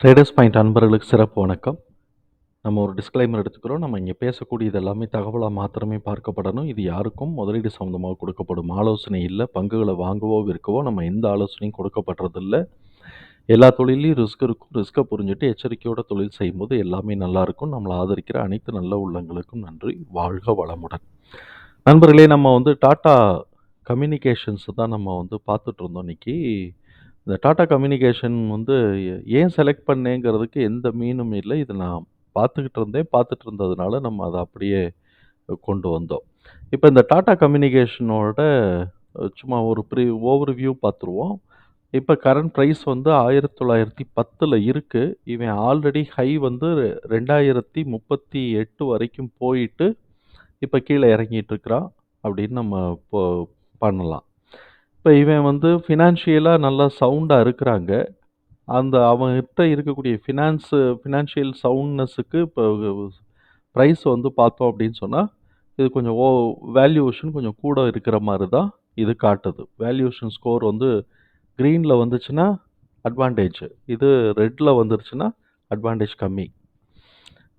Traders point அன்பர்களுக்கு சிறப்பு வணக்கம். நம்ம ஒரு டிஸ்க்ளைமர் எடுத்துக்கிறோம். நம்ம இங்கே பேசக்கூடியது எல்லாமே தகவலாக மாத்திரமே பார்க்கப்படணும். இது யாருக்கும் முதலீடு சம்மந்தமாக கொடுக்கப்படும் ஆலோசனை இல்லை. பங்குகளை வாங்கவோ விற்கவோ நம்ம எந்த ஆலோசனையும் கொடுக்கப்படுறதில்ல எல்லா தொழிலையும் ரிஸ்க் இருக்கும். ரிஸ்க்கை புரிஞ்சுட்டு எச்சரிக்கையோட தொழில் செய்யும்போது எல்லாமே நல்லாயிருக்கும் நம்மளை ஆதரிக்கிற அனைத்து நல்ல உள்ளங்களுக்கும் நன்றி. வாழ்க வளமுடன். நண்பர்களே நம்ம வந்து டாட்டா கம்யூனிகேஷன்ஸ் தான் நம்ம வந்து பார்த்துட்ருந்தோம் இன்றைக்கி இந்த டாடா கம்யூனிகேஷன் வந்து ஏன் செலக்ட் பண்ணேங்கிறதுக்கு எந்த மீனும் இல்லை. இது நான் பார்த்துக்கிட்டு இருந்தேன். பார்த்துட்டு இருந்ததுனால நம்ம அதை அப்படியே கொண்டு வந்தோம். இப்போ இந்த டாடா கம்யூனிகேஷனோட சும்மா ஒரு ப்ரீ ஓவர் வியூ பார்த்துருவோம். இப்போ கரண்ட் ப்ரைஸ் வந்து ஆயிரத்தி தொள்ளாயிரத்தி பத்தில் இருக்குது இவன் ஆல்ரெடி ஹை வந்து ரெண்டாயிரத்தி முப்பத்தி எட்டு வரைக்கும் போயிட்டு இப்போ கீழே இறங்கிட்டு இருக்கிறான். அப்படின்னு நம்ம இப்போ பண்ணலாம். இப்போ இவன் வந்து ஃபினான்ஷியலாக நல்லா சவுண்டாக இருக்கிறாங்க. அந்த அவன்கிட்ட இருக்கக்கூடிய ஃபினான்ஸு ஃபினான்ஷியல் சவுண்ட்னஸுக்கு இப்போ ப்ரைஸ் வந்து பார்த்தோம் அப்படின்னு சொன்னால் இது கொஞ்சம் ஓ வேல்யூவேஷன் கொஞ்சம் கூட இருக்கிற மாதிரி தான் இது காட்டுது. வேல்யூவேஷன் ஸ்கோர் வந்து க்ரீனில் வந்துச்சுன்னா அட்வான்டேஜ் இது ரெட்டில் வந்துருச்சுன்னா அட்வான்டேஜ் கம்மி.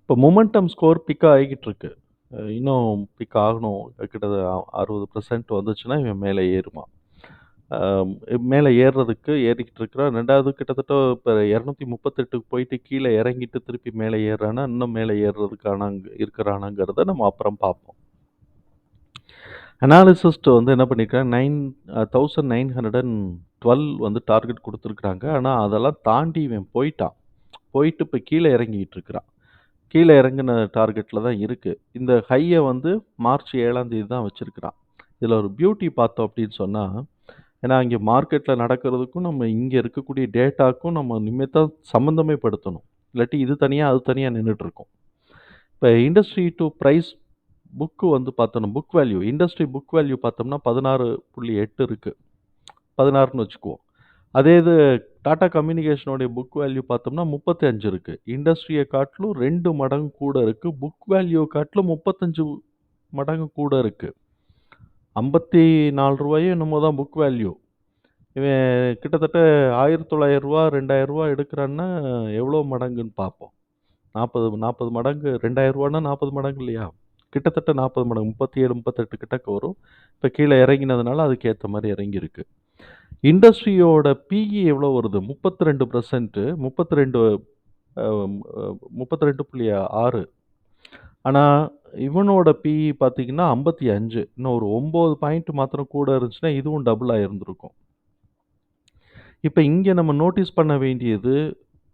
இப்போ மொமெண்டம் ஸ்கோர் பிக் ஆகிக்கிட்டு இருக்கு இன்னும் பிக் ஆகணும். கிட்டத்தட்ட அறுபது பர்சன்ட் வந்துச்சுன்னா இவன் மேலே ஏறுமா மேலே ஏறுறதுக்கு ஏறிக்கிட்டு இருக்கிறான் ரெண்டாவது கிட்டத்தட்ட இப்போ இரநூத்தி முப்பத்தெட்டுக்கு போயிட்டு கீழே இறங்கிட்டு திருப்பி மேலே ஏறுறானா இன்னும் மேலே ஏறுறதுக்கான இருக்கிறானாங்கிறத நம்ம அப்புறம் பார்ப்போம். அனாலிசிஸ்ட் வந்து என்ன பண்ணியிருக்காங்க nine thousand nine hundred and twelve வந்து டார்கெட் கொடுத்துருக்குறாங்க. ஆனால் அதெல்லாம் தாண்டி இவன் போயிட்டான். போயிட்டு இப்போ கீழே இறங்கிக்கிட்டு இருக்கிறான். கீழே இறங்கின டார்கெட்டில் தான் இருக்குது இந்த ஹையை வந்து மார்ச் ஏழாம் தேதி தான் வச்சுருக்கிறான். இதில் ஒரு பியூட்டி பார்த்தோம் அப்படின்னு சொன்னால் ஏன்னா இங்கே மார்க்கெட்டில் நடக்கிறதுக்கும் நம்ம இங்கே இருக்கக்கூடிய டேட்டாக்கும் நம்ம நிமித்தம் சம்மந்தமே படுத்தணும் இல்லாட்டி இது தனியாக அது தனியாக நின்றுட்டுருக்கோம் இப்போ இண்டஸ்ட்ரி டு ப்ரைஸ் புக்கு வந்து பார்த்தோம் book value industry book value பார்த்தோம்னா பதினாறு புள்ளி எட்டு இருக்குது பதினாறுன்னு வச்சுக்குவோம். அதே இது டாடா கம்யூனிகேஷனுடைய புக் வேல்யூ பார்த்தோம்னா முப்பத்தி அஞ்சு இருக்குது இண்டஸ்ட்ரியை காட்டிலும் ரெண்டு மடங்கு கூட இருக்குது புக் வேல்யூ காட்டிலும் முப்பத்தஞ்சு மடங்கு கூட இருக்குது ஐம்பத்தி நாலு ரூபாயும் என்னமோ தான் புக் வேல்யூ இவன் கிட்டத்தட்ட ஆயிரத்தி தொள்ளாயிரரூவா ரெண்டாயிரரூவா எடுக்கிறான்னா எவ்வளோ மடங்குன்னு பார்ப்போம். நாற்பது நாற்பது மடங்கு ரெண்டாயிரரூவானா நாற்பது மடங்கு இல்லையா? கிட்டத்தட்ட நாற்பது மடங்கு முப்பத்தி ஏழு முப்பத்தெட்டு கிட்டக்க வரும். இப்போ கீழே இறங்கினதுனால அதுக்கு ஏற்ற மாதிரி இறங்கியிருக்கு. இண்டஸ்ட்ரியோட பிஇ எவ்வளோ வருது? முப்பத்தி ரெண்டு பர்சன்ட்டு முப்பத்தி ரெண்டு முப்பத்தி ரெண்டு புள்ளி ஆறு. ஆனால் இவனோட பிஇ பார்த்தீங்கன்னா ஐம்பத்தி அஞ்சு. இன்னும் ஒரு ஒம்பது பாயிண்ட் மாத்திரம் கூட இருந்துச்சுன்னா இதுவும் டபுளாக இருந்திருக்கும் இப்போ இங்கே நம்ம நோட்டீஸ் பண்ண வேண்டியது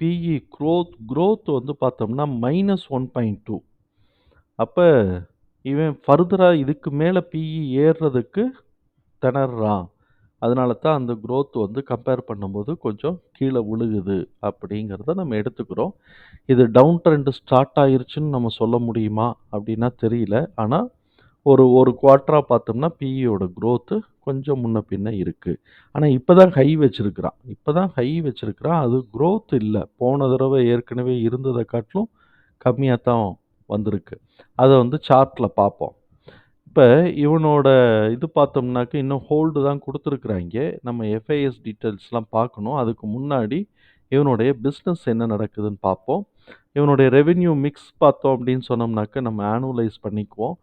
பிஇ க்ரோத் growth வந்து பார்த்தோம்னா மைனஸ் ஒன் பாயிண்ட் டூ அப்போ இவன் ஃபர்தராக இதுக்கு மேலே பிஇ ஏறுறதுக்கு திணறான் அதனால தான் அந்த க்ரோத் வந்து கம்பேர் பண்ணும்போது கொஞ்சம் கீழே விழுகுது அப்படிங்கிறத நம்ம எடுத்துக்கிறோம். இது டவுன் ட்ரெண்டு ஸ்டார்ட் ஆயிருச்சுன்னு நம்ம சொல்ல முடியுமா அப்படின்னா தெரியல. ஆனால் ஒரு ஒரு குவார்ட்டராக பார்த்தோம்னா பிஇயோட க்ரோத்து கொஞ்சம் முன்ன பின்ன இருக்குது ஆனால் இப்போ தான் ஹை வச்சுருக்கிறான். இப்போ தான் ஹை வச்சுருக்கிறான். அது க்ரோத் இல்லை. போன தடவை ஏற்கனவே இருந்ததை காட்டிலும் கம்மியாக தான் வந்திருக்கு. அதை வந்து சார்ட்டில் பார்ப்போம். இப்போ இவனோட இது பார்த்தோம்னாக்க இன்னும் ஹோல்டு தான் கொடுத்துருக்குறாங்க. நம்ம எஃப்ஐஎஸ் டீட்டெயில்ஸ்லாம் பார்க்கணும். அதுக்கு முன்னாடி இவனுடைய பிஸ்னஸ் என்ன நடக்குதுன்னு பார்ப்போம். இவனுடைய ரெவென்யூ மிக்ஸ் பார்த்தோம் அப்படின்னு சொன்னோம்னாக்க நம்ம ஆனுவலைஸ் பண்ணிக்குவோம்.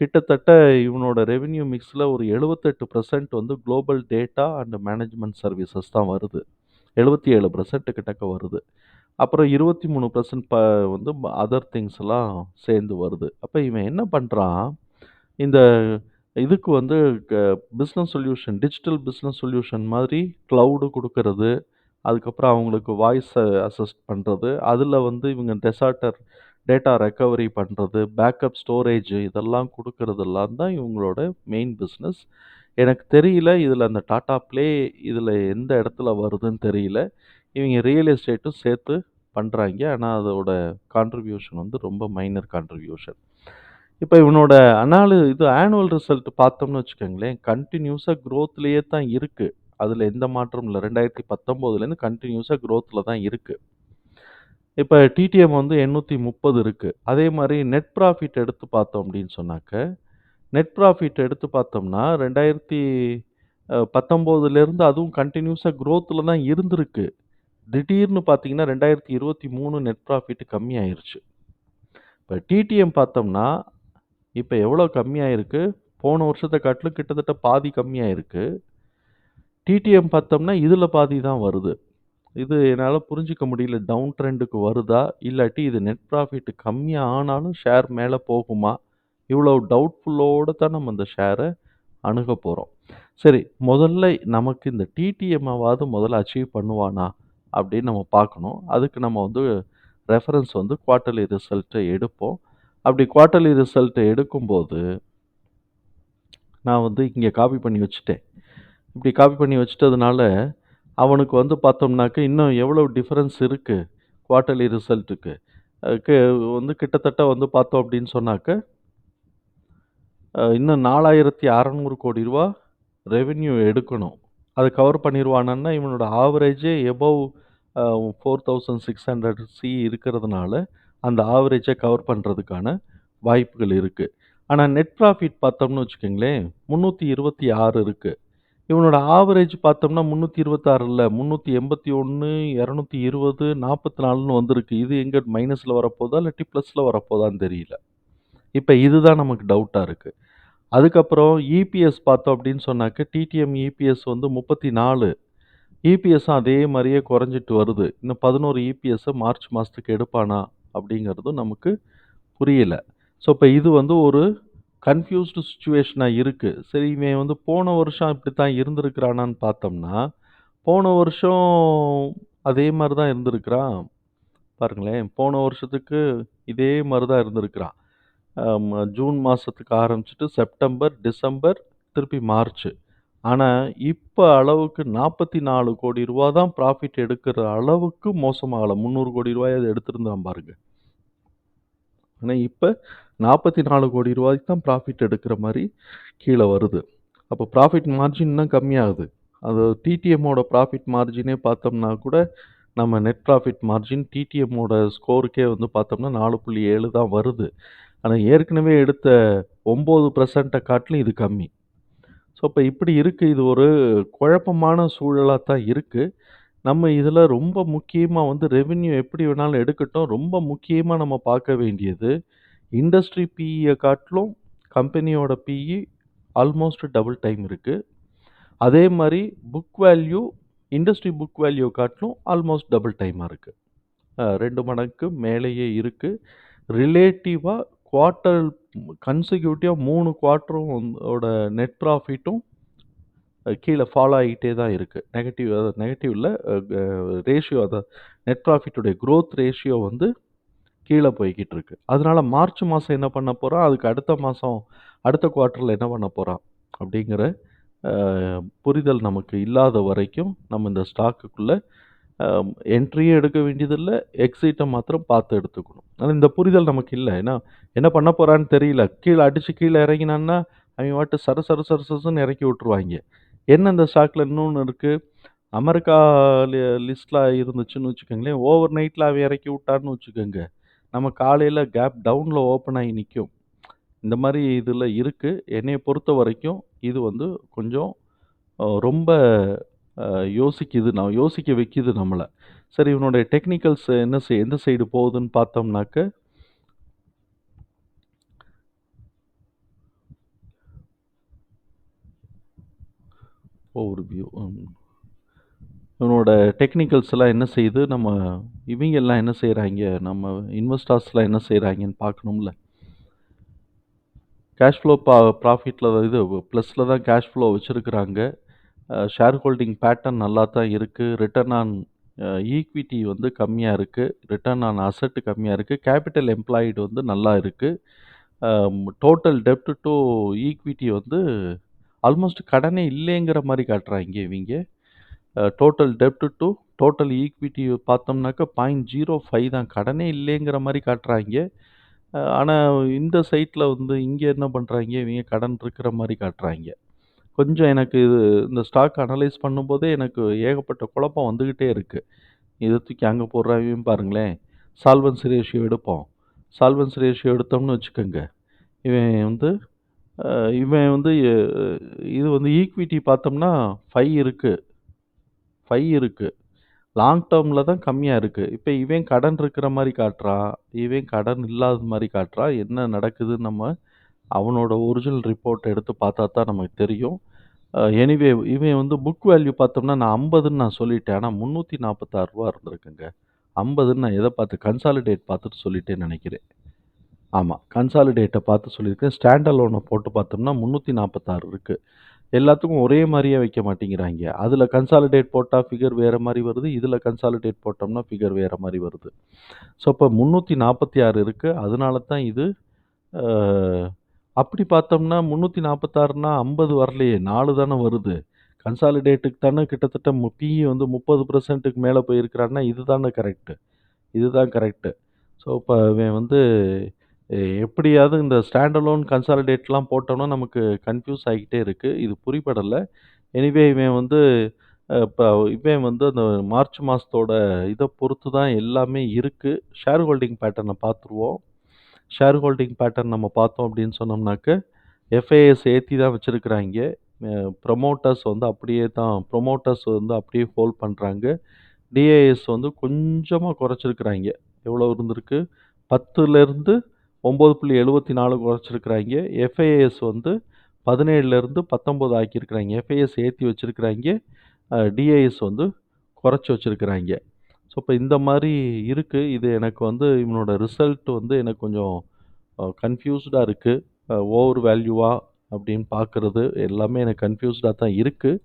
கிட்டத்தட்ட இவனோட ரெவென்யூ மிக்ஸில் ஒரு எழுபத்தெட்டு பர்சன்ட் வந்து global data and management services தான் வருது. எழுபத்தி ஏழு பர்சன்ட் கிட்டக்க வருது. அப்புறம் இருபத்தி மூணு பர்சன்ட் ப வந்து அதர் திங்ஸ் எல்லாம் சேர்ந்து வருது. அப்போ இவன் என்ன பண்ணுறான் இந்த இதுக்கு வந்து business solution digital business solution மாதிரி க்ளவுடு கொடுக்கறது அதுக்கப்புறம் அவங்களுக்கு வாய்ஸ் அசிஸ்ட் பண்ணுறது அதில் வந்து இவங்க டெசார்டர் டேட்டா ரெக்கவரி பண்ணுறது பேக்கப் ஸ்டோரேஜ் இதெல்லாம் கொடுக்கறதெல்லாம் தான் இவங்களோட மெயின் பிஸ்னஸ் எனக்கு தெரியல இதில் அந்த டாடா ப்ளே இதில் எந்த இடத்துல வருதுன்னு தெரியல. இவங்க ரியல் எஸ்டேட்டும் சேர்த்து பண்ணுறாங்க ஆனால் அதோட கான்ட்ரிபியூஷன் வந்து ரொம்ப மைனர் கான்ட்ரிபியூஷன் இப்போ இவனோட அனாலு இது ஆனுவல் ரிசல்ட் பார்த்தோம்னு வச்சுக்கோங்களேன் கண்டினியூஸாக க்ரோத்லேயே தான் இருக்குது அதில் எந்த மாற்றமும் இல்லை. ரெண்டாயிரத்தி பத்தொம்போதுலேருந்து கண்டினியூஸாக க்ரோத்தில் தான் இருக்குது இப்போ டிடிஎம் வந்து எண்ணூற்றி முப்பது இருக்குது அதே மாதிரி நெட் ப்ராஃபிட் எடுத்து பார்த்தோம் அப்படின்னு சொன்னாக்க நெட் ப்ராஃபிட் எடுத்து பார்த்தோம்னா ரெண்டாயிரத்தி பத்தொம்போதுலேருந்து அதுவும் கண்டினியூஸாக க்ரோத்தில் தான் இருந்திருக்கு. திடீர்னு பார்த்தீங்கன்னா 2023 நெட் ப்ராஃபிட் கம்மியாயிருச்சு. இப்ப டிடிஎம் பார்த்தோம்னா, இப்போ எவ்வளோ கம்மியாயிருக்கு? போன வருஷத்தை காட்டிலும் கிட்டத்தட்ட பாதி கம்மியாயிருக்கு. டிடிஎம் பார்த்தோம்னா, இதில் பாதி தான் வருது. இது என்னால் புரிஞ்சுக்க முடியல. டவுன் ட்ரெண்டுக்கு வருதா? இல்லாட்டி இது நெட் ப்ராஃபிட் கம்மியாக ஆனாலும் ஷேர் மேலே போகுமா? இவ்வளவு டவுட்ஃபுல்லோடு தான் நம்ம இந்த ஷேரை அணுக போகிறோம் சரி, முதல்ல நமக்கு இந்த டிடிஎம்மாவது முதல்ல அச்சீவ் பண்ணுவானா? அப்படின்னு நம்ம பார்க்கணும். அதுக்கு நம்ம வந்து ரெஃபரன்ஸ் வந்து குவார்ட்டர்லி ரிசல்ட்டை எடுப்போம். அப்படி குவார்ட்டர்லி ரிசல்ட்டை எடுக்கும்போது நான் வந்து இங்கே காப்பி பண்ணி வச்சுட்டேன். இப்படி காப்பி பண்ணி வச்சுட்டதுனால, அவனுக்கு வந்து பார்த்தோம்னாக்க, இன்னும் எவ்வளோ டிஃப்ரென்ஸ் இருக்குது குவார்ட்டர்லி ரிசல்ட்டுக்கு? அ வந்து கிட்டத்தட்ட வந்து பார்த்தோம் அப்படின்னு சொன்னாக்க இன்னும் நாலாயிரத்தி அறநூறு கோடி ரூபா ரெவென்யூ எடுக்கணும். அதை கவர் பண்ணிடுவானா இவனோட ஆவரேஜே எபோவ் அ 4600 சி இருக்கிறதுனால, அந்த ஆவரேஜை கவர் பண்ணுறதுக்கான வாய்ப்புகள் இருக்குது ஆனால் நெட் ப்ராஃபிட் பார்த்தோம்னு வச்சுக்கோங்களேன் முந்நூற்றி இருபத்தி ஆறு இருக்குது இவனோட ஆவரேஜ் பார்த்தோம்னா முந்நூற்றி இருபத்தாறில் முன்னூற்றி எண்பத்தி ஒன்று இரநூத்தி இருபது நாற்பத்தி நாலுன்னு வந்திருக்கு. இது எங்கே மைனஸில் வரப்போதா? இல்லாட்டி ப்ளஸில் வரப்போதான்னு தெரியல. இப்போ இதுதான் நமக்கு டவுட்டாக இருக்குது அதுக்கப்புறம் இபிஎஸ் பார்த்தோம் அப்படின்னு சொன்னாக்க, டிடிஎம் இபிஎஸ் வந்து 34. இபிஎஸ்ஸும் அதே மாதிரியே குறைஞ்சிட்டு வருது. இன்னும் பதினோரு இபிஎஸ்ஸை மார்ச் மாதத்துக்கு எடுப்பானா? அப்படிங்கிறதும் நமக்கு புரியலை ஸோ, இப்போ இது வந்து ஒரு கன்ஃப்யூஸ்டு சுச்சுவேஷனாக இருக்குது சரி, இவன் வந்து போன வருஷம் இப்படி தான் இருந்திருக்கிறானான்னு பார்த்தோம்னா, போன வருஷம் அதே மாதிரி தான் இருந்திருக்கிறான். பாருங்களேன், போன வருஷத்துக்கு இதே மாதிரி தான் இருந்திருக்கிறான். ஜூன் மாதத்துக்கு ஆரம்பிச்சுட்டு செப்டம்பர், டிசம்பர், திருப்பி மார்ச். ஆனால் இப்போ அளவுக்கு 44 கோடி ரூபா தான் ப்ராஃபிட் எடுக்கிற அளவுக்கு மோசமாகலை முந்நூறு கோடி ரூவாயாவது எடுத்திருந்தான் பாருங்கள் ஆனால் இப்போ நாற்பத்தி நாலு கோடி ரூபாய்க்கு தான் ப்ராஃபிட் எடுக்கிற மாதிரி கீழே வருது. அப்போ ப்ராஃபிட் மார்ஜின் இன்னும் கம்மியாகுது. அது டிடிஎம்மோட ப்ராஃபிட் மார்ஜினே பார்த்தோம்னா கூட, நம்ம நெட் ப்ராஃபிட் மார்ஜின் டிடிஎம்மோட ஸ்கோருக்கே வந்து பார்த்தோம்னா 4.7 தான் வருது. ஆனால் ஏற்கனவே எடுத்த ஒம்பது பர்சன்ட்டை காட்டிலும் இது கம்மி. ஸோ, இப்போ இப்படி இருக்குது இது ஒரு குழப்பமான சூழலாக தான் இருக்குது நம்ம இதுல ரொம்ப முக்கியமா வந்து ரெவென்யூ எப்படி வேணாலும் எடுக்கட்டும். ரொம்ப முக்கியமா நம்ம பார்க்க வேண்டியது, இண்டஸ்ட்ரி பிஇய காட்டிலும் கம்பெனியோட பிஇ ஆல்மோஸ்ட் டபுள் டைம் இருக்கு. அதே மாரி book value industry book value காட்டிலும் ஆல்மோஸ்ட் டபுள் டைமா இருக்கு. அ 2 மேலேயே இருக்கு. ரிலேட்டிவா குவார்ட்டர் கன்சிக்யூட்டிவா 3 குவார்ட்டரும் ஓட நெட் ப்ராஃபிட்டும் கீழே ஃபாலோ ஆகிட்டே தான் இருக்குது நெகட்டிவ் அதாவது நெகட்டிவில் ரேஷியோ அதாவது நெட் ப்ராஃபிட்டுடைய க்ரோத் ரேஷியோ வந்து கீழே போய்கிட்டு இருக்கு. அதனால மார்ச் மாதம் என்ன பண்ண போகிறோம் அதுக்கு அடுத்த மாதம் அடுத்த குவார்ட்டரில் என்ன பண்ண போகிறோம் அப்படிங்கிற புரிதல் நமக்கு இல்லாத வரைக்கும், நம்ம இந்த ஸ்டாக்குக்குள்ளே என்ட்ரியே என்ட்ரியும் எடுக்க வேண்டியதில்லை எக்ஸிட்டை மாத்திரம் பார்த்து எடுத்துக்கணும். ஆனால் இந்த புரிதல் நமக்கு இல்லை ஏன்னா, என்ன பண்ண போகிறான்னு தெரியல. கீழே அடித்து கீழே இறங்கினான்னா, அவங்க வாட்டு சர சர சர சரசுன்னு இறக்கி விட்டுருவாங்க என்ன இந்த ஸ்டாக்ல இன்னொன்று இருக்குது அமெரிக்கா லி லிஸ்ட்ல இருந்துச்சுன்னு வச்சுக்கோங்களேன், ஓவர் நைட்டில் அவன் இறக்கி விட்டான்னு வச்சுக்கோங்க, நம்ம காலையில் கேப் டவுனில் ஓப்பன் ஆகி நிற்கும் இந்த மாதிரி இதில் இருக்குது என்னையை பொறுத்த வரைக்கும் இது வந்து கொஞ்சம் ரொம்ப யோசிக்குது. நான் யோசிக்க வைக்குது நம்மளை. சரி இவனுடைய டெக்னிக்கல்ஸ் என்ன செய் எந்த சைடு போகுதுன்னு பார்த்தோம்னாக்க ஓவர்வியூ ம். இவனோட டெக்னிக்கல்ஸ்லாம் என்ன செய்யுது, நம்ம இவங்கெல்லாம் என்ன செய்கிறாங்க நம்ம இன்வெஸ்டர்ஸ்லாம் என்ன செய்கிறாங்கன்னு பார்க்கணும்ல. கேஷ் ஃப்ளோ பா ப்ராஃபிட்டில் இது ப்ளஸில் தான் கேஷ் ஃப்ளோ வச்சுருக்குறாங்க. ஷேர் ஹோல்டிங் பேட்டர்ன் நல்லா தான் இருக்குது ரிட்டர்ன் ஆன் ஈக்விட்டி வந்து கம்மியாக இருக்குது ரிட்டர்ன் ஆன் அசட்டு கம்மியாக இருக்குது கேபிட்டல் எம்ப்ளாய்டு வந்து நல்லா இருக்குது டோட்டல் டெப்ட் டூ ஈக்விட்டி வந்து ஆல்மோஸ்ட் கடனே இல்லைங்கிற மாதிரி காட்டுறாங்க இவங்க டோட்டல் டெப்ட் டூ டோட்டல் ஈக்விட்டி பார்த்தோம்னாக்க 0.05 தான். கடனே இல்லைங்கிற மாதிரி காட்டுறாங்க ஆனால் இந்த சைட்டில் வந்து இங்கே என்ன பண்ணுறாங்க இவங்க கடன் இருக்கிற மாதிரி காட்டுறாய்ங்க. கொஞ்சம் எனக்கு இது இந்த ஸ்டாக் அனலைஸ் பண்ணும்போதே எனக்கு ஏகப்பட்ட குழப்பம் வந்துக்கிட்டே இருக்குது இதை தூக்கி அங்கே போடுறாங்க பாருங்களேன். சால்வன்ஸ் ரேஷியோ எடுப்போம். சால்வன்ஸ் ரேஷியோ எடுத்தோம்னு வச்சுக்கோங்க, இவன் வந்து அ இவன் வந்து எ இது வந்து ஈக்விட்டி பார்த்தோம்னா 5 இருக்கு. 5 இருக்கு. லாங் டேர்மில் தான் கம்மியா இருக்கு. இப்ப இவன் கடன் இருக்கிற மாரி காட்டுறான். இவன் கடன் இல்லாத மாரி காட்டுறான். என்ன நடக்குதுன்னு நம்ம அவனோட ஒரிஜினல் ரிப்போர்ட் எடுத்து பார்த்தா தான் நமக்கு தெரியும். அ எனிவே இவன் வந்து புக் வேல்யூ பார்த்தோம்னா, நான் 50ன்னு நான் சொல்லிட்டேன். ஆனா ரூ. 346 இருந்திருக்குங்க. 50ன்னு நான் எத பார்த்து கன்சாலிடேட் பார்த்துட்டு சொல்லிட்டேன்னு நெனைக்கிறேன். ஆமா. கன்சாலிடேட்ட பார்த்து சொல்லியிருக்கேன். ஸ்டாண்ட் அலோன போட்டு பார்த்தோம்னா 346 இருக்கு. எல்லாத்துக்கும் ஒரே மாரியே வைக்க மாட்டேங்கிறாய்ங்க. அதுல கன்சாலிடேட் போட்டா ஃபிகர் வேற மாரி வருது. இதுல கன்சாலிடேட் போட்டோம்னா ஃபிகர் வேற மாரி வருது. ஸோ, அப்ப 346 இருக்கு. அதனால தான் இது அ அப்படி பார்த்தோம்னா 346ன்னா 50 வரலையே! 4 தானே வருது. கன்சாலிடேட்டுக்கு தானே கிட்டத்தட்ட மு பிஇ வந்து 30%க்கு மேல போயிருக்கிறான்னா, இது தானே கரெக்ட்டு. இதுதான் கரெக்ட்டு. ஸோ, இப்ப இவன் வந்து எப்படியாவது இந்த ஸ்டாண்ட் அலோன் கன்சாலிடேட்லாம் போட்டோம்னா, நமக்கு கன்ஃப்யூஸ் ஆகிக்கிட்டே இருக்கு. இது புரிபடல. எனிவே இவன் வந்து அ இப்ப இவன் வந்து அந்த மார்ச் மாசத்தோட இத பொறுத்து தான் எல்லாமே இருக்கு. ஷேர் ஹோல்டிங் பேட்டர்ன பார்த்துருவோம். ஷேர் ஹோல்டிங் பேட்டர்ன் நம்ம பார்த்தோம் அப்படின்னு சொன்னோம்னாக்க, எஃப்ஐஎஸ் ஏத்தி தான் வச்சிருக்கிறாய்ங்க. அ ப்ரமோட்டர்ஸ் வந்து அப்படியே தான் ப்ரமோட்டர்ஸ் வந்து அப்படியே ஹோல்ட் பண்றாங்க. டிஏஎஸ் வந்து கொஞ்சமா குறைச்சிருக்கிறாய்ங்க. எவ்வளோ இருந்திருக்கு? 10லேருந்து ஒம்பது புள்ளி எழுபத்தி நாலு குறைச்சிருக்கிறாங்க. எஃப்ஐஎஸ் வந்து பதினேழுலேருந்து பத்தொம்போது ஆக்கியிருக்கிறாங்க. எஃப்ஐஎஸ் ஏற்றி வச்சிருக்கிறாய்ங்க. டிஐஎஸ் டிஏஎஸ் வந்து குறைச்சி வச்சுருக்கிறாங்க. ஸோ, இப்போ இந்த மாதிரி இருக்குது இது எனக்கு வந்து இவனோட ரிசல்ட் வந்து எனக்கு கொஞ்சம் கன்ஃபியூஸ்டாக இருக்குது ஓவர் வேல்யூவா அப்படின்னு பார்க்குறது எல்லாமே எனக்கு கன்ஃபியூஸ்டாக தான் இருக்குது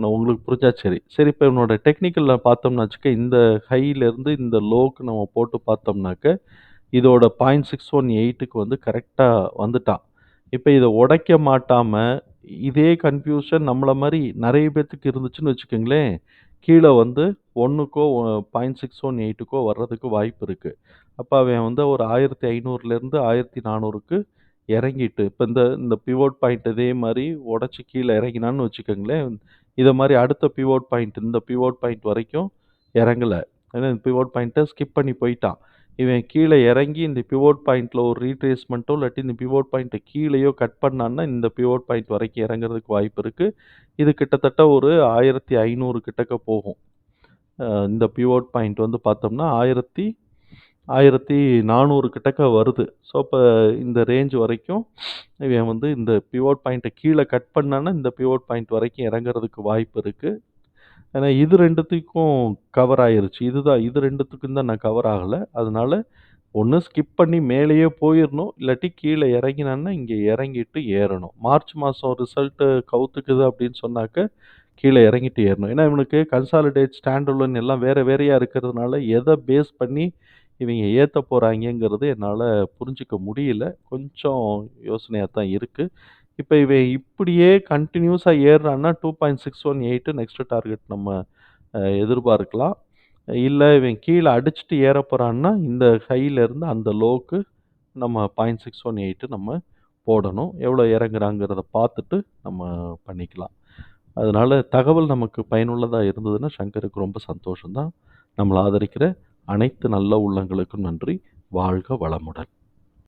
நான் உங்களுக்கு புரிஞ்சா சரி. சரி இப்போ இவனோட டெக்னிக்கலில் பார்த்தோம்னாச்சுக்க இந்த ஹையிலேருந்து இந்த லோக்கு நம்ம போட்டு பார்த்தோம்னாக்க, இதோட 0.618க்கு வந்து கரெக்டாக வந்துட்டான். இப்போ இதை உடைக்க மாட்டாமல் இதே கன்ஃப்யூஷன் நம்மளை மாதிரி நிறைய பேர்த்துக்கு இருந்துச்சுன்னு வச்சுக்கோங்களேன் கீழே வந்து 1க்கோ 0.618க்கோ வர்றதுக்கு வாய்ப்பு இருக்குது அப்போ அவன் வந்து ஒரு 1500லேருந்து 1400க்கு இறங்கிட்டு, இப்போ இந்த இந்த பிவோட் பாயிண்ட் இதே மாதிரி உடச்சி கீழே இறங்கினான்னு வச்சுக்கோங்களேன் இதை மாதிரி அடுத்த பிவோட் பாயிண்ட் இந்த பிவோட் பாயிண்ட் வரைக்கும் இறங்கலை ஏன்னா பிவோட் பாயிண்ட்டை ஸ்கிப் பண்ணி போயிட்டான். இவன் கீழே இறங்கி இந்த பிவோட் பாயிண்ட்டில் ஒரு ரீட்ரேஸ்மெண்ட்டோ இல்லாட்டி இந்த பிவோட் பாயிண்ட்டை கீழேயோ கட் பண்ணான்னா, இந்த பிவோட் பாயிண்ட் வரைக்கும் இறங்குறதுக்கு வாய்ப்பு இருக்குது இது கிட்டத்தட்ட ஒரு 1500 கிட்டக்க போகும். இந்த பிவோட் பாயிண்ட் வந்து பார்த்தோம்னா, 1000 1400 கிட்டக்க வருது. ஸோ, இப்போ இந்த ரேஞ்ச் வரைக்கும் இவன் வந்து இந்த பிவோட் பாயிண்ட்டை கீழே கட் பண்ணான்னா, இந்த பிவோட் பாயிண்ட் வரைக்கும் இறங்குறதுக்கு வாய்ப்பு இருக்குது ஏன்னா இது ரெண்டுத்துக்கும் கவர் ஆயிருச்சு. இதுதான் இது ரெண்டுத்துக்கும் தான் நான் கவர் ஆகல. அதனால ஒண்ணு ஸ்கிப் பண்ணி மேலேயே போயிடணும் இல்லாட்டி கீழ இறங்கினான்னா, இங்க இறங்கிட்டு ஏறணும். மார்ச் மாசம் ரிசல்ட் கவுத்துக்குது அப்படின்னு சொன்னாக்க, கீழ இறங்கிட்டு ஏறணும். ஏன்னா இவனுக்கு கன்சாலிடேட், ஸ்டாண்ட் அலோன் எல்லாம் வேற வேறயா இருக்கிறதுனால, எத பேஸ் பண்ணி இவைங்க ஏற்ற போறாய்ங்கங்கிறது என்னால புரிஞ்சுக்க முடியல. கொஞ்சம் யோசனையா தான் இருக்கு. இப்போ இவன் இப்படியே கண்டினியூஸாக ஏறுறான்னா 2.618 நெக்ஸ்ட் டார்கெட் நம்ம எதிர்பார்க்கலாம். இல்லை இவன் கீழே அடிச்சுட்டு ஏறப் போகிறான்னா இந்த ஹையிலேருந்து அந்த லோக்கு நம்ம 0.618 நம்ம போடணும். எவ்வளோ இறங்குறாங்கிறத பார்த்துட்டு நம்ம பண்ணிக்கலாம். அதனால் தகவல் நமக்கு பயனுள்ளதாக இருந்ததுன்னா, சங்கருக்கு ரொம்ப சந்தோஷம்தான் நம்மளை ஆதரிக்கிற அனைத்து நல்ல உள்ளங்களுக்கும் நன்றி. வாழ்க வளமுடன்.